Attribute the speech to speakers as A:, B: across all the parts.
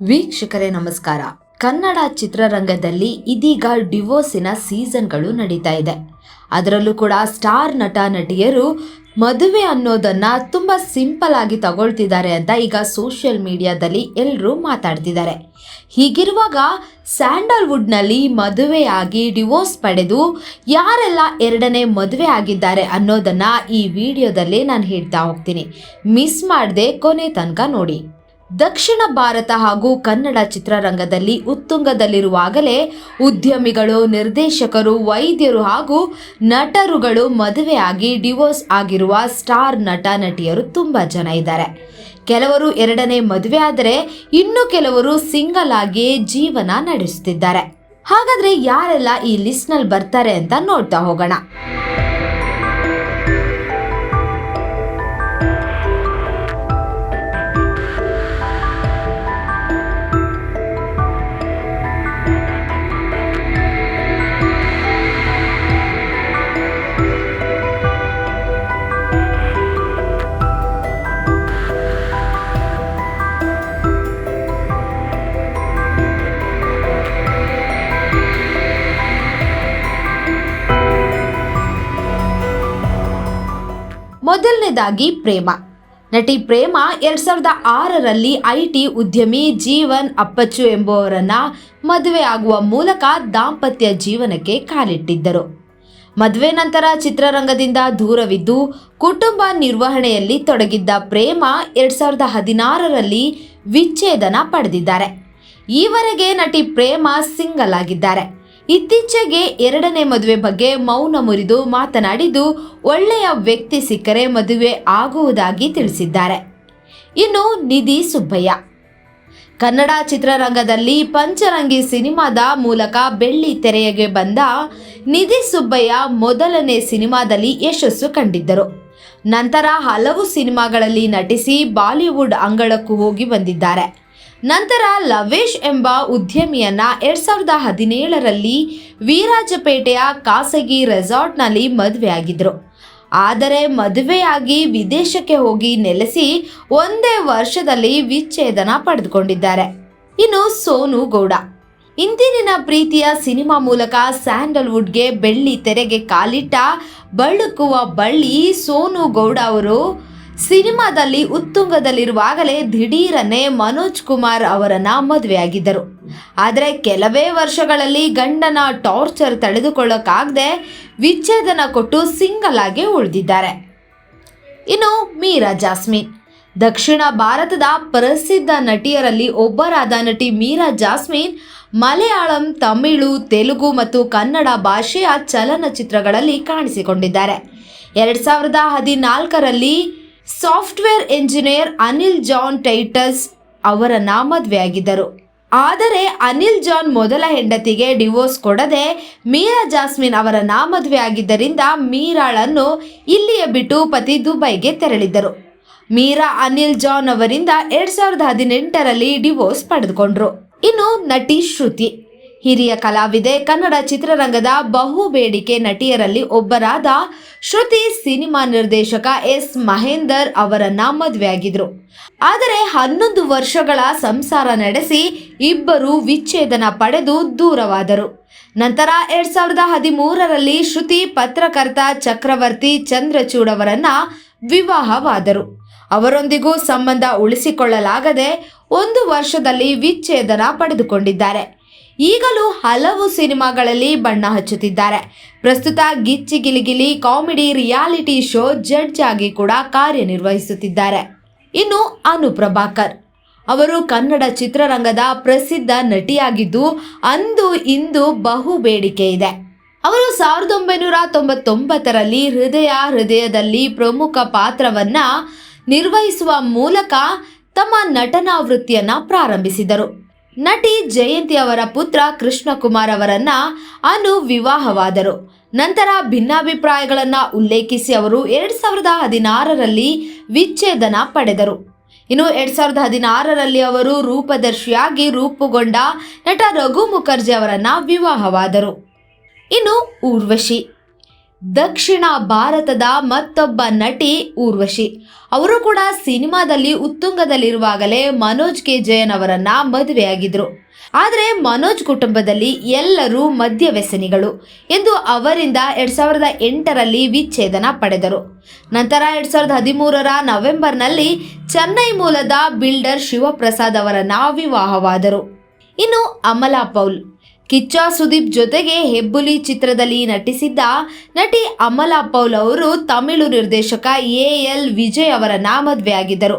A: ವೀಕ್ಷಕರೇ, ನಮಸ್ಕಾರ. ಕನ್ನಡ ಚಿತ್ರರಂಗದಲ್ಲಿ ಇದೀಗ ಡಿವೋರ್ಸಿನ ಸೀಸನ್ಗಳು ನಡೀತಾ ಇದೆ. ಅದರಲ್ಲೂ ಕೂಡ ಸ್ಟಾರ್ ನಟ, ನಟಿಯರು ಮದುವೆ ಅನ್ನೋದನ್ನ ತುಂಬಾ ಸಿಂಪಲ್ ಆಗಿ ತಗೊಳ್ತಿದ್ದಾರೆ ಅಂತ ಈಗ ಸೋಷಿಯಲ್ ಮೀಡಿಯಾದಲ್ಲಿ ಎಲ್ಲರೂ ಮಾತಾಡ್ತಿದ್ದಾರೆ. ಹೀಗಿರುವಾಗ ಸ್ಯಾಂಡಲ್ವುಡ್ನಲ್ಲಿ ಮದುವೆಯಾಗಿ ಡಿವೋರ್ಸ್ ಪಡೆದು ಯಾರೆಲ್ಲ ಎರಡನೇ ಮದುವೆ ಆಗಿದ್ದಾರೆ ಅನ್ನೋದನ್ನ ಈ ವಿಡಿಯೋದಲ್ಲಿ ನಾನು ಹೇಳ್ತಾ ಹೋಗ್ತೀನಿ. ಮಿಸ್ ಮಾಡದೆ ಕೊನೆ ತನಕ ನೋಡಿ. ದಕ್ಷಿಣ ಭಾರತ ಹಾಗೂ ಕನ್ನಡ ಚಿತ್ರರಂಗದಲ್ಲಿ ಉತ್ತುಂಗದಲ್ಲಿರುವಾಗಲೇ ಉದ್ಯಮಿಗಳು, ನಿರ್ದೇಶಕರು, ವೈದ್ಯರು ಹಾಗೂ ನಟರುಗಳು ಮದುವೆಯಾಗಿ ಡಿವೋರ್ಸ್ ಆಗಿರುವ ಸ್ಟಾರ್ ನಟ, ನಟಿಯರು ತುಂಬ ಜನ ಇದ್ದಾರೆ. ಕೆಲವರು ಎರಡನೇ ಮದುವೆ ಆದರೆ ಇನ್ನು ಕೆಲವರು ಸಿಂಗಲ್ ಆಗಿ ಜೀವನ ನಡೆಸುತ್ತಿದ್ದಾರೆ. ಹಾಗಾದ್ರೆ ಯಾರೆಲ್ಲ ಈ ಲಿಸ್ಟ್ನಲ್ಲಿ ಬರ್ತಾರೆ ಅಂತ ನೋಡ್ತಾ ಹೋಗೋಣ. ಮೊದಲನೇದಾಗಿ ಪ್ರೇಮ. ನಟಿ ಪ್ರೇಮ ಎರಡು ಸಾವಿರದ ಆರರಲ್ಲಿ ಐ ಟಿ ಉದ್ಯಮಿ ಜೀವನ್ ಅಪ್ಪಚ್ಚು ಎಂಬುವರನ್ನ ಮದುವೆ ಆಗುವ ಮೂಲಕ ದಾಂಪತ್ಯ ಜೀವನಕ್ಕೆ ಕಾಲಿಟ್ಟಿದ್ದರು. ಮದುವೆ ನಂತರ ಚಿತ್ರರಂಗದಿಂದ ದೂರವಿದ್ದು ಕುಟುಂಬ ನಿರ್ವಹಣೆಯಲ್ಲಿ ತೊಡಗಿದ್ದ ಪ್ರೇಮ ಎರಡು ಸಾವಿರದ ಹದಿನಾರರಲ್ಲಿ ವಿಚ್ಛೇದನ ಪಡೆದಿದ್ದಾರೆ. ಈವರೆಗೆ ನಟಿ ಪ್ರೇಮ ಸಿಂಗಲ್ ಆಗಿದ್ದಾರೆ. ಇತ್ತೀಚೆಗೆ ಎರಡನೇ ಮದುವೆ ಬಗ್ಗೆ ಮೌನ ಮುರಿದು ಮಾತನಾಡಿದ್ದು, ಒಳ್ಳೆಯ ವ್ಯಕ್ತಿ ಸಿಕ್ಕರೆ ಮದುವೆ ಆಗುವುದಾಗಿ ತಿಳಿಸಿದ್ದಾರೆ. ಇನ್ನು ನಿಧಿ ಸುಬ್ಬಯ್ಯ. ಕನ್ನಡ ಚಿತ್ರರಂಗದಲ್ಲಿ ಪಂಚರಂಗಿ ಸಿನಿಮಾದ ಮೂಲಕ ಬೆಳ್ಳಿ ತೆರೆಯಗೆ ಬಂದ ನಿಧಿ ಸುಬ್ಬಯ್ಯ ಮೊದಲನೇ ಸಿನಿಮಾದಲ್ಲಿ ಯಶಸ್ಸು ಕಂಡಿದ್ದರು. ನಂತರ ಹಲವು ಸಿನಿಮಾಗಳಲ್ಲಿ ನಟಿಸಿ ಬಾಲಿವುಡ್ ಅಂಗಳಕ್ಕೂ ಹೋಗಿ ಬಂದಿದ್ದಾರೆ. ನಂತರ ಲವೇಶ್ ಎಂಬ ಉದ್ಯಮಿಯನ್ನ ಎರಡ್ ಸಾವಿರದ ಹದಿನೇಳರಲ್ಲಿ ವೀರಾಜಪೇಟೆಯ ಖಾಸಗಿ ರೆಸಾರ್ಟ್ನಲ್ಲಿ ಮದುವೆಯಾಗಿದ್ರು ಆದರೆ ಮದುವೆಯಾಗಿ ವಿದೇಶಕ್ಕೆ ಹೋಗಿ ನೆಲೆಸಿ ಒಂದೇ ವರ್ಷದಲ್ಲಿ ವಿಚ್ಛೇದನ ಪಡೆದುಕೊಂಡಿದ್ದಾರೆ. ಇನ್ನು ಸೋನು ಗೌಡ. ಇಂದಿನ ಪ್ರೀತಿಯ ಸಿನಿಮಾ ಮೂಲಕ ಸ್ಯಾಂಡಲ್ವುಡ್ಗೆ ಬೆಳ್ಳಿ ತೆರೆಗೆ ಕಾಲಿಟ್ಟ ಬಳುಕುವ ಬಳ್ಳಿ ಸೋನು ಗೌಡ ಅವರು ಸಿನಿಮಾದಲ್ಲಿ ಉತ್ತುಂಗದಲ್ಲಿರುವಾಗಲೇ ದಿಢೀರನೆ ಮನೋಜ್ ಕುಮಾರ್ ಅವರನ್ನ ಮದುವೆಯಾಗಿದ್ದರು. ಆದರೆ ಕೆಲವೇ ವರ್ಷಗಳಲ್ಲಿ ಗಂಡನ ಟಾರ್ಚರ್ ತಡೆದುಕೊಳ್ಳಕ್ಕಾಗದೆ ವಿಚ್ಛೇದನ ಕೊಟ್ಟು ಸಿಂಗಲ್ ಆಗಿ ಉಳಿದಿದ್ದಾರೆ. ಇನ್ನು ಮೀರಾ ಜಾಸ್ಮಿನ್. ದಕ್ಷಿಣ ಭಾರತದ ಪ್ರಸಿದ್ಧ ನಟಿಯರಲ್ಲಿ ಒಬ್ಬರಾದ ನಟಿ ಮೀರಾ ಜಾಸ್ಮಿನ್ ಮಲಯಾಳಂ, ತಮಿಳು, ತೆಲುಗು ಮತ್ತು ಕನ್ನಡ ಭಾಷೆಯ ಚಲನಚಿತ್ರಗಳಲ್ಲಿ ಕಾಣಿಸಿಕೊಂಡಿದ್ದಾರೆ. ಎರಡು ಸಾವಿರದ ಹದಿನಾಲ್ಕರಲ್ಲಿ ಸಾಫ್ಟ್ವೇರ್ ಎಂಜಿನಿಯರ್ ಅನಿಲ್ ಜಾನ್ ಟೈಟಸ್ ಅವರ ನಾಮದ್ವೆಯಾಗಿದ್ದರು. ಆದರೆ ಅನಿಲ್ ಜಾನ್ ಮೊದಲ ಹೆಂಡತಿಗೆ ಡಿವೋರ್ಸ್ ಕೊಡದೆ ಮೀರಾ ಜಾಸ್ಮಿನ್ ಅವರ ಅವರನ್ನ ಮದುವೆಯಾಗಿದ್ದರಿಂದ ಮೀರಾಳನ್ನು ಇಲ್ಲಿಯೇ ಬಿಟ್ಟು ಪತಿ ದುಬೈಗೆ ತೆರಳಿದ್ದರು. ಮೀರಾ ಅನಿಲ್ ಜಾನ್ ಅವರಿಂದ ಎರಡ್ ಸಾವಿರದ ಹದಿನೆಂಟರಲ್ಲಿ ಡಿವೋರ್ಸ್ ಪಡೆದುಕೊಂಡ್ರು. ಇನ್ನು ನಟಿ ಶ್ರುತಿ. ಹಿರಿಯ ಕಲಾವಿದೆ, ಕನ್ನಡ ಚಿತ್ರರಂಗದ ಬಹು ಬೇಡಿಕೆ ನಟಿಯರಲ್ಲಿ ಒಬ್ಬರಾದ ಶ್ರುತಿ ಸಿನಿಮಾ ನಿರ್ದೇಶಕ ಎಸ್ ಮಹೇಂದರ್ ಅವರನ್ನ ಮದುವೆಯಾಗಿದ್ರು. ಆದರೆ ಹನ್ನೊಂದು ವರ್ಷಗಳ ಸಂಸಾರ ನಡೆಸಿ ಇಬ್ಬರು ವಿಚ್ಛೇದನ ಪಡೆದು ದೂರವಾದರು. ನಂತರ ಎರಡ್ ಸಾವಿರದ ಹದಿಮೂರರಲ್ಲಿ ಶ್ರುತಿ ಪತ್ರಕರ್ತ ಚಕ್ರವರ್ತಿ ಚಂದ್ರಚೂಡ್ ಅವರನ್ನ ವಿವಾಹವಾದರು. ಅವರೊಂದಿಗೂ ಸಂಬಂಧ ಉಳಿಸಿಕೊಳ್ಳಲಾಗದೆ ಒಂದು ವರ್ಷದಲ್ಲಿ ವಿಚ್ಛೇದನ ಪಡೆದುಕೊಂಡಿದ್ದಾರೆ. ಈಗಲೂ ಹಲವು ಸಿನಿಮಾಗಳಲ್ಲಿ ಬಣ್ಣ ಹಚ್ಚುತ್ತಿದ್ದಾರೆ. ಪ್ರಸ್ತುತ Gicchi Giligili comedy reality show judge ಆಗಿ ಕೂಡ ಕಾರ್ಯನಿರ್ವಹಿಸುತ್ತಿದ್ದಾರೆ. ಇನ್ನು ಅನು ಪ್ರಭಾಕರ್. ಅವರು ಕನ್ನಡ ಚಿತ್ರರಂಗದ ಪ್ರಸಿದ್ಧ ನಟಿಯಾಗಿದ್ದು ಅಂದು ಇಂದು ಬಹು ಬೇಡಿಕೆ ಇದೆ. ಅವರು ಸಾವಿರದ ಒಂಬೈನೂರ ತೊಂಬತ್ತೊಂಬತ್ತರಲ್ಲಿ ಹೃದಯ ಹೃದಯದಲ್ಲಿ ಪ್ರಮುಖ ಪಾತ್ರವನ್ನ ನಿರ್ವಹಿಸುವ ಮೂಲಕ ತಮ್ಮ ನಟನಾ ವೃತ್ತಿಯನ್ನು ಪ್ರಾರಂಭಿಸಿದರು. ನಟಿ ಜಯಂತಿ ಅವರ ಪುತ್ರ ಕೃಷ್ಣಕುಮಾರ್ ಅವರನ್ನ ಅನು ವಿವಾಹವಾದರು. ನಂತರ ಭಿನ್ನಾಭಿಪ್ರಾಯಗಳನ್ನು ಉಲ್ಲೇಖಿಸಿ ಅವರು ಎರಡು ಸಾವಿರದ ಹದಿನಾರರಲ್ಲಿ ವಿಚ್ಛೇದನ ಪಡೆದರು. ಇನ್ನು ಎರಡು ಸಾವಿರದ ಹದಿನಾರರಲ್ಲಿ ಅವರು ರೂಪದರ್ಶಿಯಾಗಿ ರೂಪುಗೊಂಡ ನಟ ರಘು ಮುಖರ್ಜಿ ಅವರನ್ನ ವಿವಾಹವಾದರು. ಇನ್ನು ಊರ್ವಶಿ. ದಕ್ಷಿಣ ಭಾರತದ ಮತ್ತೊಬ್ಬ ನಟಿ ಊರ್ವಶಿ. ಅವರು ಕೂಡ ಸಿನಿಮಾದಲ್ಲಿ ಉತ್ತುಂಗದಲ್ಲಿರುವಾಗಲೇ ಮನೋಜ್ ಕೆ. ಜಯನ್ ಅವರನ್ನ ಮದುವೆಯಾಗಿದ್ರು. ಆದರೆ ಮನೋಜ್ ಕುಟುಂಬದಲ್ಲಿ ಎಲ್ಲರೂ ಮದ್ಯ ವ್ಯಸನಿಗಳು ಎಂದು ಅವರಿಂದ ಎರಡ್ ಸಾವಿರದ ಎಂಟರಲ್ಲಿ ವಿಚ್ಛೇದನ ಪಡೆದರು. ನಂತರ ಎರಡ್ ಸಾವಿರದ ಹದಿಮೂರರ ನವೆಂಬರ್ನಲ್ಲಿ ಚೆನ್ನೈ ಮೂಲದ ಬಿಲ್ಡರ್ ಶಿವಪ್ರಸಾದ್ ಅವರನ್ನ ವಿವಾಹವಾದರು. ಇನ್ನು ಅಮಲಾ ಪೌಲ್ ಕಿಚ್ಚ ಸುದೀಪ್ ಜೊತೆಗೆ ಹೆಬ್ಬುಲಿ ಚಿತ್ರದಲ್ಲಿ ನಟಿಸಿದ್ದ ನಟಿ ಅಮಲಾ ಪೌಲ್ ಅವರು ತಮಿಳು ನಿರ್ದೇಶಕ ಎ ಎಲ್ ವಿಜಯ್ ಅವರನ್ನ ಮದುವೆಯಾಗಿದ್ದರು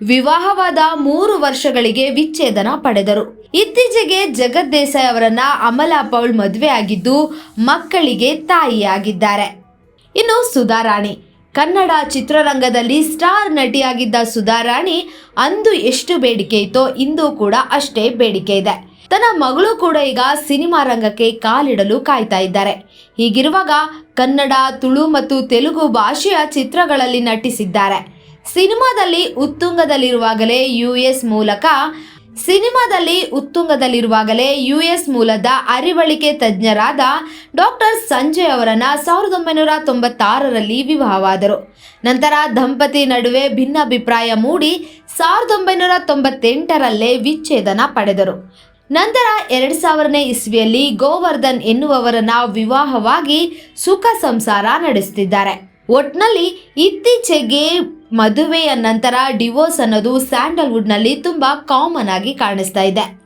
A: ವಿವಾಹವಾದ ಮೂರು ವರ್ಷಗಳಿಗೆ ವಿಚ್ಛೇದನ ಪಡೆದರು. ಇತ್ತೀಚೆಗೆ ಜಗತ್ ದೇಸಾಯಿ ಅವರನ್ನ ಅಮಲಾ ಪೌಲ್ ಮದುವೆಯಾಗಿದ್ದು ಮಕ್ಕಳಿಗೆ ತಾಯಿಯಾಗಿದ್ದಾರೆ. ಇನ್ನು ಸುಧಾರಾಣಿ ಕನ್ನಡ ಚಿತ್ರರಂಗದಲ್ಲಿ ಸ್ಟಾರ್ ನಟಿಯಾಗಿದ್ದ ಸುಧಾರಾಣಿ ಅಂದು ಎಷ್ಟು ಬೇಡಿಕೆ ಇತ್ತೋ ಇಂದು ಕೂಡ ಅಷ್ಟೇ ಬೇಡಿಕೆ ಇದೆ. ತನ್ನ ಮಗಳು ಕೂಡ ಈಗ ಸಿನಿಮಾ ರಂಗಕ್ಕೆ ಕಾಲಿಡಲು ಕಾಯ್ತಾ ಇದ್ದಾರೆ. ಹೀಗಿರುವಾಗ ಕನ್ನಡ, ತುಳು ಮತ್ತು ತೆಲುಗು ಭಾಷೆಯ ಚಿತ್ರಗಳಲ್ಲಿ ನಟಿಸಿದ್ದಾರೆ. ಸಿನಿಮಾದಲ್ಲಿ ಉತ್ತುಂಗದಲ್ಲಿರುವಾಗಲೇ ಯು ಎಸ್ ಮೂಲಕ, ಸಿನಿಮಾದಲ್ಲಿ ಉತ್ತುಂಗದಲ್ಲಿರುವಾಗಲೇ ಯು ಎಸ್ ಮೂಲದ ಅರಿವಳಿಕೆ ತಜ್ಞರಾದ ಡಾಕ್ಟರ್ ಸಂಜಯ್ ಅವರನ್ನ ಸಾವಿರದ ಒಂಬೈನೂರ ತೊಂಬತ್ತಾರರಲ್ಲಿ ವಿವಾಹವಾದರು. ನಂತರ ದಂಪತಿ ನಡುವೆ ಭಿನ್ನಾಭಿಪ್ರಾಯ ಮೂಡಿ ಸಾವಿರದ ಒಂಬೈನೂರ ತೊಂಬತ್ತೆಂಟರಲ್ಲೇ ವಿಚ್ಛೇದನ ಪಡೆದರು. ನಂತರ ಎರಡು ಸಾವಿರನೇ ಇಸ್ವಿಯಲ್ಲಿ ಗೋವರ್ಧನ್ ಎನ್ನುವವರನ್ನ ವಿವಾಹವಾಗಿ ಸುಖ ಸಂಸಾರ ನಡೆಸುತ್ತಿದ್ದಾರೆ ಒಟ್ನಲ್ಲಿ ಇತ್ತೀಚೆಗೆ ಮದುವೆಯ ನಂತರ ಡಿವೋರ್ಸ್ ಅನ್ನೋದು ಸ್ಯಾಂಡಲ್ವುಡ್ನಲ್ಲಿ ತುಂಬಾ ಕಾಮನ್ ಆಗಿ ಕಾಣಿಸ್ತಾ ಇದೆ.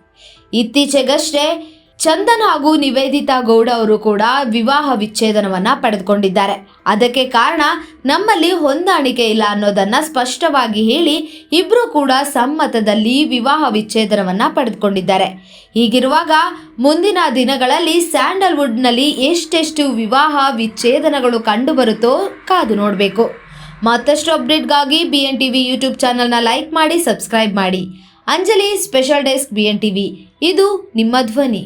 A: ಇತ್ತೀಚೆಗಷ್ಟೇ ಚಂದನ್ ಹಾಗೂ ನಿವೇದಿತಾ ಗೌಡ ಅವರು ಕೂಡ ವಿವಾಹ ವಿಚ್ಛೇದನವನ್ನ ಪಡೆದುಕೊಂಡಿದ್ದಾರೆ. ಅದಕ್ಕೆ ಕಾರಣ ನಮ್ಮಲ್ಲಿ ಹೊಂದಾಣಿಕೆ ಇಲ್ಲ ಅನ್ನೋದನ್ನ ಸ್ಪಷ್ಟವಾಗಿ ಹೇಳಿ ಇಬ್ರು ಕೂಡ ಸಮ್ಮತದಲ್ಲಿ ವಿವಾಹ ವಿಚ್ಛೇದನವನ್ನ ಪಡೆದುಕೊಂಡಿದ್ದಾರೆ. ಹೀಗಿರುವಾಗ ಮುಂದಿನ ದಿನಗಳಲ್ಲಿ ಸ್ಯಾಂಡಲ್ವುಡ್ನಲ್ಲಿ ಎಷ್ಟೆಷ್ಟು ವಿವಾಹ ವಿಚ್ಛೇದನಗಳು ಕಂಡುಬರುತ್ತೋ ಕಾದು ನೋಡಬೇಕು. ಮತ್ತಷ್ಟು ಅಪ್ಡೇಟ್ಗಾಗಿ ಬಿ ಎನ್ ಟಿವಿ ಯೂಟ್ಯೂಬ್ ಚಾನಲ್ನ ಲೈಕ್ ಮಾಡಿ, ಸಬ್ಸ್ಕ್ರೈಬ್ ಮಾಡಿ. Anjali special desk B N T V ಇದು ನಿಮ್ಮ ಧ್ವನಿ.